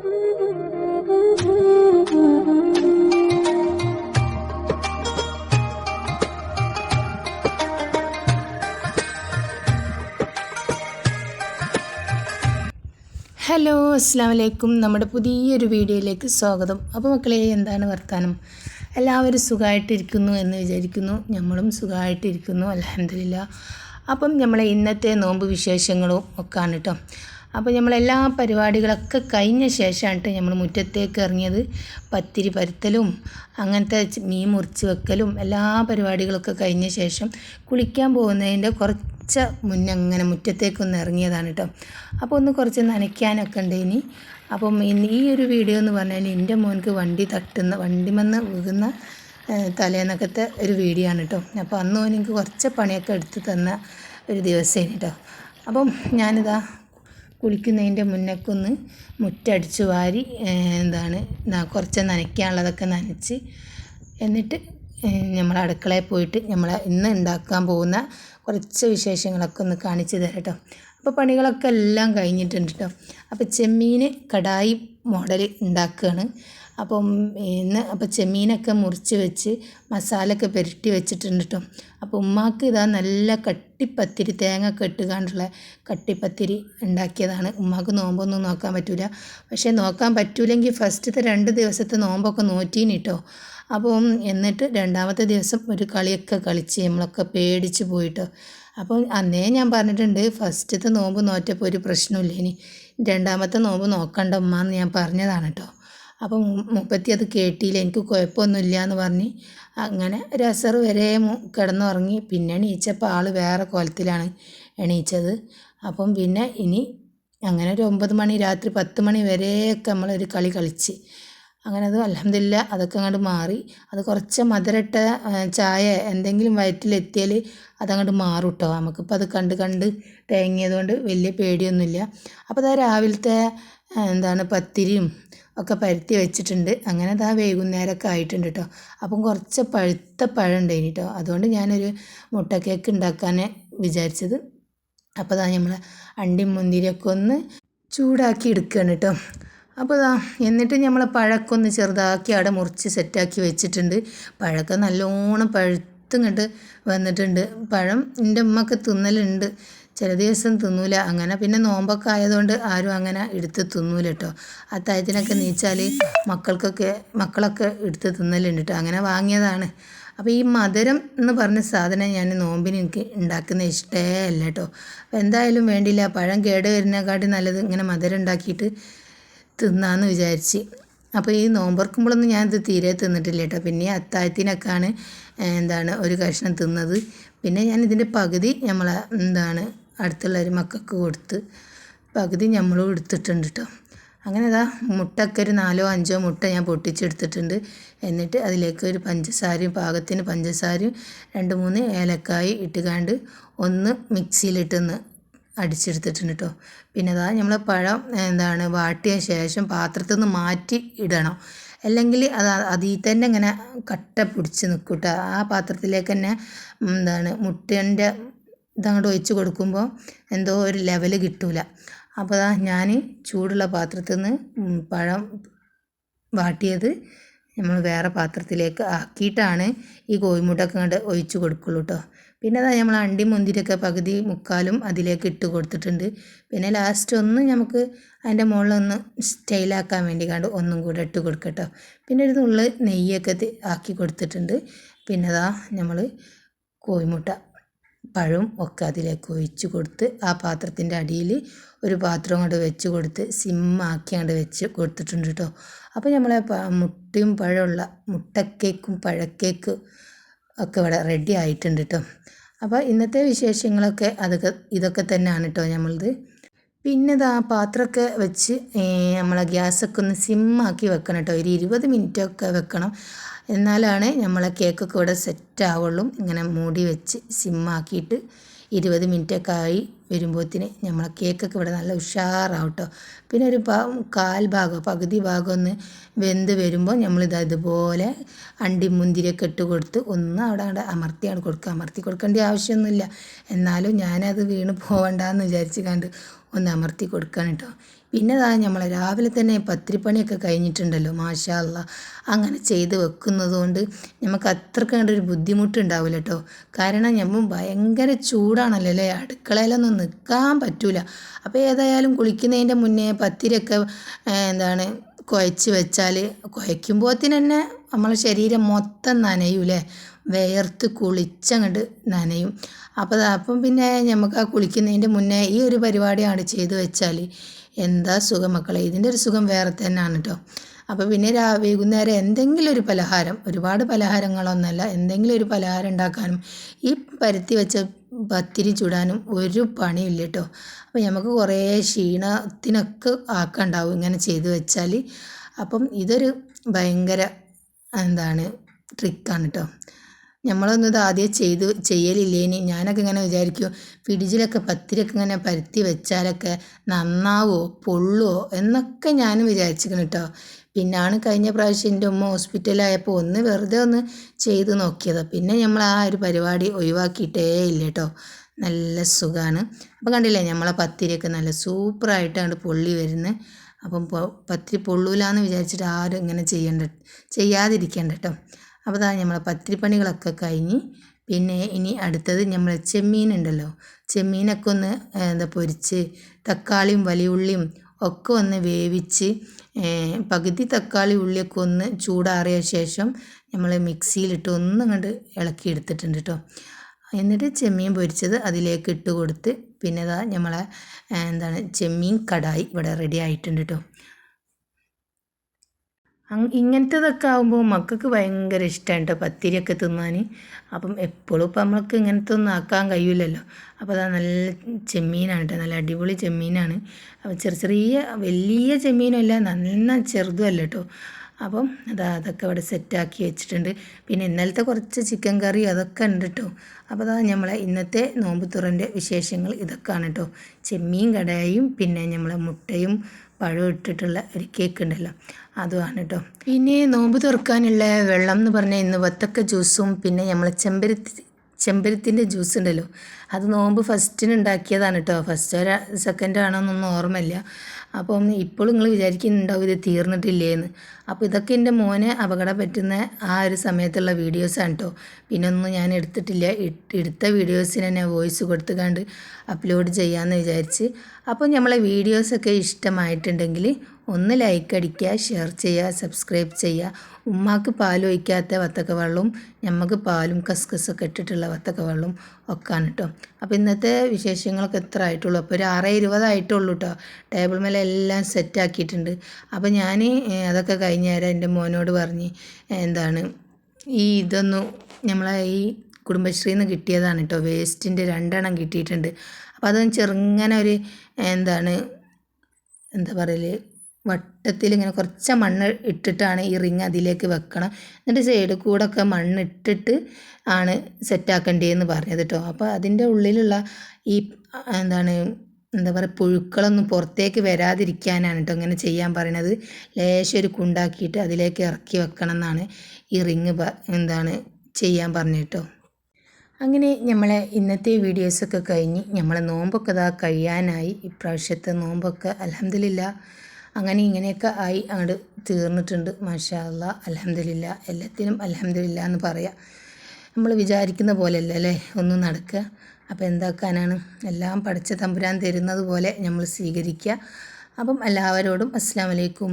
Hello അസ്സാം വലൈക്കും നമ്മുടെ പുതിയൊരു വീഡിയോയിലേക്ക് സ്വാഗതം. അപ്പോൾ മക്കളെ എന്താണ് വർത്താനം? എല്ലാവരും സുഖമായിട്ടിരിക്കുന്നു എന്ന് വിചാരിക്കുന്നു. നമ്മളും സുഖമായിട്ടിരിക്കുന്നു അലഹമില്ല അപ്പം നമ്മളെ ഇന്നത്തെ നോമ്പ് വിശേഷങ്ങളും ഒക്കെയാണ് കേട്ടോ അപ്പോൾ നമ്മളെല്ലാ പരിപാടികളൊക്കെ കഴിഞ്ഞ ശേഷമാണ് നമ്മൾ മുറ്റത്തേക്ക് ഇറങ്ങിയത്. പത്തിരി പരുത്തലും അങ്ങനത്തെ മീൻ മുറിച്ച് വെക്കലും എല്ലാ പരിപാടികളൊക്കെ കഴിഞ്ഞ ശേഷം കുളിക്കാൻ പോകുന്നതിന്റെ കുറച്ച് മുന്നേ അങ്ങനെ മുറ്റത്തേക്കൊന്ന് ഇറങ്ങിയതാണ് കേട്ടോ അപ്പോൾ ഒന്ന് കുറച്ച് നനയ്ക്കാനൊക്കെ ഉണ്ട് ഇനി അപ്പം ഈ ഒരു വീഡിയോ എന്ന് പറഞ്ഞാൽ എന്റെ മോൻക്ക് വണ്ടി തട്ടുന്ന വണ്ടിമെന്ന് വീകുന്ന തലേന്നൊക്കത്തെ ഒരു വീഡിയോ ആണ് കേട്ടോ അപ്പോൾ അന്ന് എനിക്ക് കുറച്ച് പണിയൊക്കെ എടുത്ത് തന്ന ഒരു ദിവസമായിരുന്നു കേട്ടോ അപ്പം ഞാനിതാ കുളിക്കുന്നതിന്റെ മുന്നേക്കൊന്ന് മുറ്റടിച്ച് വാരി എന്താണ് കുറച്ച് നനയ്ക്കാനുള്ളതൊക്കെ നനച്ച് എന്നിട്ട് നമ്മൾ അടുക്കളയിൽ പോയിട്ട് നമ്മൾ ഇന്ന് ഉണ്ടാക്കാൻ പോകുന്ന കുറച്ച് വിശേഷങ്ങളൊക്കെ ഒന്ന് കാണിച്ചു തരാം കേട്ടോ. അപ്പോൾ പണികളൊക്കെ എല്ലാം കഴിഞ്ഞിട്ടുണ്ട് കേട്ടോ. അപ്പോൾ ചെമ്മീൻ കടായി മോഡൽ ഉണ്ടാക്കുകയാണ് അപ്പം ഇന്ന് അപ്പോൾ ചെമ്മീനൊക്കെ മുറിച്ച് വെച്ച് മസാലയൊക്കെ പുരട്ടി വെച്ചിട്ടുണ്ട് കേട്ടോ അപ്പോൾ ഉമ്മാക്ക് ഇതാ നല്ല കട്ടിപ്പത്തിരി തേങ്ങ ഒക്കെ ഇട്ടുകൊണ്ടുള്ള കട്ടിപ്പത്തിരി ഉണ്ടാക്കിയതാണ്. ഉമ്മാക്ക് നോമ്പൊന്നും നോക്കാൻ പറ്റില്ല പക്ഷേ നോക്കാൻ പറ്റൂലെങ്കിൽ ഫസ്റ്റത്തെ രണ്ട് ദിവസത്തെ നോമ്പൊക്കെ നോറ്റീന് കേട്ടോ അപ്പം എന്നിട്ട് രണ്ടാമത്തെ ദിവസം ഒരു കളിയൊക്കെ കളിച്ച് നമ്മളൊക്കെ പേടിച്ച് പോയിട്ടോ. അപ്പം അന്നേ ഞാൻ പറഞ്ഞിട്ടുണ്ട് ഫസ്റ്റത്തെ നോമ്പ് നോറ്റപ്പോൾ ഒരു പ്രശ്നമില്ല ഇനി രണ്ടാമത്തെ നോമ്പ് നോക്കണ്ട ഉമ്മ എന്ന് ഞാൻ പറഞ്ഞതാണ് കേട്ടോ അപ്പം മു- മുപ്പത്തി അത് കേട്ടില്ല. എനിക്ക് കുഴപ്പമൊന്നുമില്ല എന്ന് പറഞ്ഞ് അങ്ങനെ ഒരു അസർ വരെ കിടന്നുറങ്ങി. പിന്നെ എണീച്ചപ്പോൾ ആൾ വേറെ കോലത്തിലാണ് എണീച്ചത്. അപ്പം പിന്നെ ഇനി അങ്ങനെ ഒരു ഒമ്പത് മണി രാത്രി പത്ത് മണി വരെയൊക്കെ നമ്മളൊരു കളി കളിച്ച്. അങ്ങനെ അത് അലഹമില്ല അതൊക്കെ അങ്ങോട്ട് മാറി. അത് കുറച്ച് മധുരട്ട ചായ എന്തെങ്കിലും വയറ്റിലെത്തിയാൽ അതങ്ങോട്ട് മാറും കേട്ടോ നമുക്കിപ്പോൾ അത് കണ്ട് കണ്ട് തേങ്ങിയത് കൊണ്ട് വലിയ പേടിയൊന്നുമില്ല. അപ്പോൾ അതാ രാവിലത്തെ എന്താണ് പത്തിരിയും ഒക്കെ പരത്തി വെച്ചിട്ടുണ്ട്. അങ്ങനെ അതാ വൈകുന്നേരമൊക്കെ ആയിട്ടുണ്ട് കേട്ടോ അപ്പം കുറച്ച് പഴുത്ത പഴം ഉണ്ടായിന് കേട്ടോ അതുകൊണ്ട് ഞാനൊരു മുട്ട കേക്ക് ഉണ്ടാക്കാൻ വിചാരിച്ചത്. അപ്പോൾ അതാ നമ്മൾ അണ്ടിയും മുന്തിരിയൊക്കെ ഒന്ന് ചൂടാക്കി എടുക്കുകയാണ് കേട്ടോ അപ്പോൾ ഇതാ എന്നിട്ട് നമ്മൾ പഴമൊക്കെ ഒന്ന് ചെറുതാക്കി അവിടെ മുറിച്ച് സെറ്റാക്കി വെച്ചിട്ടുണ്ട്. പഴമൊക്കെ നല്ലോണം പഴുത്തിങ്ങോട്ട് വന്നിട്ടുണ്ട്. പഴം എന്റെ ഉമ്മക്ക് തിന്നലുണ്ട്. ചില ദിവസം തിന്നൂല. അങ്ങനെ പിന്നെ നോമ്പൊക്കെ ആയതുകൊണ്ട് ആരും അങ്ങനെ എടുത്ത് തിന്നൂല കേട്ടോ അത്തായത്തിനൊക്കെ നീച്ചാൽ മക്കൾക്കൊക്കെ മക്കളൊക്കെ എടുത്ത് തിന്നലുണ്ട് കേട്ടോ അങ്ങനെ വാങ്ങിയതാണ്. അപ്പോൾ ഈ മധുരം എന്ന് പറഞ്ഞ സാധനം ഞാൻ നോമ്പിന് എനിക്ക് ഉണ്ടാക്കുന്ന ഇഷ്ടേ അല്ല കേട്ടോ അപ്പോൾ എന്തായാലും വേണ്ടിയില്ല പഴം കേട് വരുന്നതിനെക്കാട്ടി നല്ലത് ഇങ്ങനെ മധുരം ഉണ്ടാക്കിയിട്ട് തിന്നാന്ന് വിചാരിച്ച്. അപ്പോൾ ഈ നോമ്പർക്കുമ്പോഴൊന്നും ഞാനിത് തീരെ തിന്നിട്ടില്ല കേട്ടോ പിന്നെ അത്താഴത്തിനൊക്കെയാണ് എന്താണ് ഒരു കഷ്ണം തിന്നത്. പിന്നെ ഞാൻ ഇതിന്റെ പകുതി നമ്മളെ എന്താണ് അടുത്തുള്ളൊരു മക്കൾക്ക് കൊടുത്ത് പകുതി നമ്മളും എടുത്തിട്ടുണ്ട് കേട്ടോ അങ്ങനെ അതാ മുട്ടൊക്കെ ഒരു നാലോ അഞ്ചോ മുട്ട ഞാൻ പൊട്ടിച്ചെടുത്തിട്ടുണ്ട്. എന്നിട്ട് അതിലേക്ക് ഒരു പഞ്ചസാരയും പാകത്തിന് പഞ്ചസാരയും രണ്ട് മൂന്ന് ഏലക്കായി ഇട്ടുകാണ്ട് ഒന്ന് മിക്സിയിലിട്ടൊന്ന് അടിച്ചെടുത്തിട്ടുണ്ട് കേട്ടോ പിന്നെ അതാ നമ്മൾ പഴം എന്താണ് വാട്ടിയ ശേഷം പാത്രത്തിൽ നിന്ന് മാറ്റി ഇടണം. അല്ലെങ്കിൽ അത് അതിൽ തന്നെ ഇങ്ങനെ കട്ട പിടിച്ച് നിൽക്കും കേട്ടോ ആ പാത്രത്തിലേക്ക് തന്നെ എന്താണ് മുട്ടേന്റെ ഇതങ്ങോട്ട് ഒഴിച്ച് കൊടുക്കുമ്പോൾ എന്തോ ഒരു ലെവൽ കിട്ടൂല. അപ്പോൾ ദാ ഞാൻ ചൂടുള്ള പാത്രത്തിൽ നിന്ന് പഴം വാട്ടിയത് നമ്മൾ വേറെ പാത്രത്തിലേക്ക് ആക്കിയിട്ടാണ് ഈ കോഴിമുട്ടൊക്കെ അങ്ങോട്ട് ഒഴിച്ച് കൊടുക്കുള്ളൂ കേട്ടോ പിന്നെ അതാ നമ്മൾ അണ്ടി മുന്തിരിയൊക്കെ പകുതി മുക്കാലും അതിലേക്ക് ഇട്ട് കൊടുത്തിട്ടുണ്ട്. പിന്നെ ലാസ്റ്റ് ഒന്ന് നമുക്ക് അതിന്റെ മുകളിൽ ഒന്ന് സ്റ്റൈലാക്കാൻ വേണ്ടി കണ്ട് ഒന്നും കൂടെ ഇട്ട് കൊടുക്കട്ടോ പിന്നെ ഒരു നുള്ളു നെയ്യൊക്കെ ആക്കി കൊടുത്തിട്ടുണ്ട്. പിന്നെ അതാ നമ്മൾ കോഴിമുട്ട പഴവും ഒക്കെ അതിലേക്ക് ഒഴിച്ച് കൊടുത്ത് ആ പാത്രത്തിന്റെ അടിയിൽ ഒരു പാത്രം കൊണ്ട് വെച്ച് കൊടുത്ത് സിമ്മാക്കി അങ്ങോട്ട് വെച്ച് കൊടുത്തിട്ടുണ്ട് കേട്ടോ. അപ്പോൾ നമ്മളെ മുട്ടയും പഴമുള്ള മുട്ടക്കേക്കും പഴക്കേക്ക് ഒക്കെ ഇവിടെ റെഡി ആയിട്ടുണ്ട് കേട്ടോ. അപ്പോൾ ഇന്നത്തെ വിശേഷങ്ങളൊക്കെ അതൊക്കെ ഇതൊക്കെ തന്നെയാണ് കേട്ടോ നമ്മളത് പിന്നെ ഇതാ പാത്രമൊക്കെ വെച്ച് നമ്മളെ ഗ്യാസൊക്കെ ഒന്ന് സിമ്മാക്കി വെക്കണം കേട്ടോ. ഒരു ഇരുപത് മിനിറ്റൊക്കെ വെക്കണം. എന്നാലാണ് നമ്മളെ കേക്കൊക്കെ ഇവിടെ സെറ്റ് ആവുള്ളൂ ഇങ്ങനെ മൂടി വെച്ച് സിമ്മാക്കിയിട്ട് ഇരുപത് മിനിറ്റൊക്കെ ആയി വരുമ്പോഴത്തേന് നമ്മളെ കേക്കൊക്കെ ഇവിടെ നല്ല ഉഷാറാവും കേട്ടോ പിന്നെ ഒരു കാൽ ഭാഗം പകുതി ഭാഗം ഒന്ന് വെന്ത് വരുമ്പോൾ നമ്മളിത് ഇതുപോലെ അണ്ടി മുന്തിരിയൊക്കെ ഇട്ട് കൊടുത്ത് ഒന്ന് അവിടെ അവിടെ അമർത്തിയാണ് കൊടുക്കുക. അമർത്തി കൊടുക്കേണ്ട ആവശ്യമൊന്നുമില്ല. എന്നാലും ഞാനത് വീണ് പോകണ്ടെന്ന് വിചാരിച്ച് കണ്ട് ഒന്ന് അമർത്തി കൊടുക്കണം കേട്ടോ പിന്നെ അതാ നമ്മൾ രാവിലെ തന്നെ പത്തിരിപ്പണിയൊക്കെ കഴിഞ്ഞിട്ടുണ്ടല്ലോ മാഷാ അല്ലാ അങ്ങനെ ചെയ്ത് വെക്കുന്നത് കൊണ്ട് നമുക്ക് അത്രയ്ക്ക് കണ്ട ഒരു ബുദ്ധിമുട്ടുണ്ടാവില്ല കേട്ടോ കാരണം നമ്മൾ ഭയങ്കര ചൂടാണല്ലോ അല്ലേ? അടുക്കളയിലൊന്നും നിൽക്കാൻ പറ്റൂല. അപ്പോൾ ഏതായാലും കുളിക്കുന്നതിന്റെ മുന്നേ പത്തിരിയൊക്കെ എന്താണ് കുഴച്ച് വെച്ചാൽ കുഴയ്ക്കുമ്പോഴത്തിന് തന്നെ നമ്മളെ ശരീരം മൊത്തം നനയൂലേ വിയർത്ത് കുളിച്ചങ്ങോട്ട് നനയും. അപ്പോൾ അപ്പം പിന്നെ നമുക്ക് ആ കുളിക്കുന്നതിന്റെ മുന്നേ ഈ ഒരു പരിപാടിയാണ് ചെയ്തു വെച്ചാൽ എന്താ സുഖം മക്കളെ? ഇതിന്റെ ഒരു സുഖം വേറെ തന്നെയാണ് കേട്ടോ അപ്പോൾ പിന്നെ രാ വൈകുന്നേരം എന്തെങ്കിലും ഒരു പലഹാരം ഒരുപാട് പലഹാരങ്ങളൊന്നുമല്ല എന്തെങ്കിലും ഒരു പലഹാരം ഉണ്ടാക്കാനും ഈ പരുത്തി വെച്ച പത്തിരി ചുടാനും ഒരു പണിയില്ല കേട്ടോ അപ്പോൾ നമുക്ക് കുറേ ക്ഷീണത്തിനൊക്കെ ആക്കണ്ടാവും ഇങ്ങനെ ചെയ്തു വെച്ചാൽ അപ്പം ഇതൊരു ഭയങ്കര എന്താണ് ട്രിക്കാണ് കേട്ടോ നമ്മളൊന്നും ഇത് ആദ്യം ചെയ്ത് ചെയ്യലില്ലേനി. ഞാനൊക്കെ ഇങ്ങനെ വിചാരിക്കും ഫ്രിഡ്ജിലൊക്കെ പത്തിരിയൊക്കെ ഇങ്ങനെ പരത്തി വെച്ചാലൊക്കെ നന്നാവോ പൊള്ളുവോ എന്നൊക്കെ ഞാനും വിചാരിച്ചിരിക്കണം കേട്ടോ പിന്നാണ് കഴിഞ്ഞ പ്രാവശ്യം എന്റെ ഉമ്മ ഹോസ്പിറ്റലായപ്പോൾ ഒന്ന് വെറുതെ ഒന്ന് ചെയ്ത് നോക്കിയത്. പിന്നെ നമ്മൾ ആ ഒരു പരിപാടി ഒഴിവാക്കിയിട്ടേ ഇല്ല കേട്ടോ നല്ല സുഖമാണ് അപ്പോൾ കണ്ടില്ലേ നമ്മളെ പത്തിരിയൊക്കെ നല്ല സൂപ്പറായിട്ടാണ് പൊള്ളി വരുന്നത് അപ്പം പത്തിരി പൊള്ളൂലെന്ന് വിചാരിച്ചിട്ട് ആരും ഇങ്ങനെ ചെയ്യണ്ട ചെയ്യാതിരിക്കേണ്ട കേട്ടോ അപ്പോൾ അതാണ് നമ്മളെ പത്തിരിപ്പണികളൊക്കെ കഴിഞ്ഞ് പിന്നെ ഇനി അടുത്തത് നമ്മൾ ചെമ്മീൻ ഉണ്ടല്ലോ ചെമ്മീനൊക്കെ ഒന്ന് എന്താ പൊരിച്ച് തക്കാളിയും വലിയ ഉള്ളിയും ഒക്കെ ഒന്ന് വേവിച്ച് പകുതി തക്കാളി ഉള്ളിയൊക്കെ ഒന്ന് ചൂടാറിയ ശേഷം നമ്മൾ മിക്സിയിലിട്ട് ഒന്നും കണ്ട് ഇളക്കി എടുത്തിട്ടുണ്ട് കേട്ടോ എന്നിട്ട് ചെമ്മീൻ പൊരിച്ചത് അതിലേക്ക് ഇട്ട് കൊടുത്ത് പിന്നെ ഇതാ നമ്മളെ എന്താണ് ചെമ്മീൻ കടായി ഇവിടെ റെഡി ആയിട്ടുണ്ട് കേട്ടോ ഇങ്ങനത്തേതൊക്കെ ആകുമ്പോൾ മക്കൾക്ക് ഭയങ്കര ഇഷ്ടമാണ് കേട്ടോ പത്തിരിയൊക്കെ തിന്നാൻ അപ്പം എപ്പോഴും ഇപ്പം നമ്മൾക്ക് ഇങ്ങനത്തെ ഒന്നും ആക്കാൻ കഴിയില്ലല്ലോ അപ്പോൾ അതാ നല്ല ചെമ്മീനാണ് കേട്ടോ നല്ല അടിപൊളി ചെമ്മീനാണ്. അപ്പോൾ ചെറിയ ചെറിയ വലിയ ചെമ്മീനല്ല ചെറുതും അല്ല കേട്ടോ അപ്പം അതാ അതൊക്കെ ഇവിടെ സെറ്റാക്കി വെച്ചിട്ടുണ്ട്. പിന്നെ ഇന്നലത്തെ കുറച്ച് ചിക്കൻ കറി അതൊക്കെ ഉണ്ട് കേട്ടോ അപ്പോൾ അതാ നമ്മളെ ഇന്നത്തെ നോമ്പ് തുറന്റെ വിശേഷങ്ങൾ ഇതൊക്കെയാണ് കേട്ടോ ചെമ്മീൻ കടയും പിന്നെ നമ്മളെ മുട്ടയും പഴം ഇട്ടിട്ടുള്ള ഒരു കേക്ക് ഉണ്ടല്ലോ. അതുമാണ് കേട്ടോ പിന്നെ നോമ്പ് തുറക്കാനുള്ള വെള്ളം എന്ന് പറഞ്ഞാൽ ഇന്ന് വത്തക്ക ജ്യൂസും പിന്നെ നമ്മളെ ചെമ്പരത്തി ചെമ്പരത്തിന്റെ ജ്യൂസ് ഉണ്ടല്ലോ. അത് നോമ്പ് ഫസ്റ്റിന് ഉണ്ടാക്കിയതാണ് കേട്ടോ. ഫസ്റ്റ് സെക്കൻഡ് ആണോന്നൊന്നും ഓർമ്മയില്ല. അപ്പം ഇപ്പോഴും നിങ്ങൾ വിചാരിക്കുന്നുണ്ടാവും ഇത് തീർന്നിട്ടില്ലേ എന്ന് അപ്പോൾ ഇതൊക്കെ എന്റെ മോനെ അപകടം പറ്റുന്ന ആ ഒരു സമയത്തുള്ള വീഡിയോസാണ് കേട്ടോ. പിന്നെ ഒന്നും ഞാൻ എടുത്തിട്ടില്ല. എടുത്ത വീഡിയോസിന് തന്നെ വോയിസ് കൊടുത്തുകൊണ്ട് അപ്ലോഡ് ചെയ്യാമെന്ന് വിചാരിച്ച് അപ്പോൾ നമ്മളെ വീഡിയോസൊക്കെ ഇഷ്ടമായിട്ടുണ്ടെങ്കിൽ ഒന്ന് ലൈക്ക് അടിക്കുക ഷെയർ ചെയ്യുക സബ്സ്ക്രൈബ് ചെയ്യുക. ഉമ്മാക്ക് പാൽ ഒഴിക്കാത്ത വത്തക്ക വെള്ളവും ഞമ്മക്ക് പാലും കസ്കസൊക്കെ ഇട്ടിട്ടുള്ള വത്തക്ക വെള്ളവും ഒക്കെയാണ് കേട്ടോ. അപ്പോൾ ഇന്നത്തെ വിശേഷങ്ങളൊക്കെ എത്ര ആയിട്ടുള്ളൂ. അപ്പോൾ ഒരു ആറ് ഇരുപതായിട്ടുള്ളൂ കേട്ടോ. ടേബിൾ മേലെ എല്ലാം സെറ്റാക്കിയിട്ടുണ്ട് അപ്പോൾ ഞാൻ അതൊക്കെ കഴിഞ്ഞ നേരം എന്റെ മോനോട് പറഞ്ഞ് എന്താണ് ഈ ഇതൊന്നും നമ്മളെ ഈ കുടുംബശ്രീന്ന് കിട്ടിയതാണ് കേട്ടോ. വേസ്റ്റിന്റെ രണ്ടെണ്ണം കിട്ടിയിട്ടുണ്ട്. അപ്പോൾ അതൊന്ന് ചെറുങ്ങനെ ഒരു എന്താണ് എന്താ പറയൽ വട്ടത്തിൽ ഇങ്ങനെ കുറച്ച് മണ്ണ് ഇട്ടിട്ടാണ് ഈ റിങ് അതിലേക്ക് വെക്കണം. എന്നിട്ട് സൈഡിൽ കൂടെ ഒക്കെ മണ്ണ് ഇട്ടിട്ട് ആണ് സെറ്റാക്കേണ്ടതെന്ന് പറഞ്ഞത് കേട്ടോ അപ്പോൾ അതിന്റെ ഉള്ളിലുള്ള ഈ എന്താണ് എന്താ പറയുക പുഴുക്കളൊന്നും പുറത്തേക്ക് വരാതിരിക്കാനാണ് കേട്ടോ ഇങ്ങനെ ചെയ്യാൻ പറയണത്. ലേശം ഒരു കുണ്ടാക്കിയിട്ട് അതിലേക്ക് ഇറക്കി വെക്കണം എന്നാണ് ഈ റിങ് എന്താണ് ചെയ്യാൻ പറഞ്ഞു കേട്ടോ അങ്ങനെ നമ്മളെ ഇന്നത്തെ വീഡിയോസൊക്കെ കഴിഞ്ഞ് നമ്മളെ നോമ്പൊക്കെ ഇതാ കഴിയാനായി. ഇപ്രാവശ്യത്തെ നോമ്പൊക്കെ അലഹമില്ല അങ്ങനെ ഇങ്ങനെയൊക്കെ ആയി അങ്ങോട്ട് തീർന്നിട്ടുണ്ട്. മാഷാ അല്ലാ അലഹമില്ല എല്ലാത്തിനും അലഹമില്ല എന്ന് പറയാം. നമ്മൾ വിചാരിക്കുന്ന പോലെയല്ല അല്ലേ? ഒന്നും നടക്കുക അപ്പോൾ എന്താക്കാനാണ്? എല്ലാം പഠിച്ച തമ്പുരാൻ തരുന്നത് പോലെ നമ്മൾ സ്വീകരിക്കുക അപ്പം എല്ലാവരോടും അസ്സാം വലൈക്കും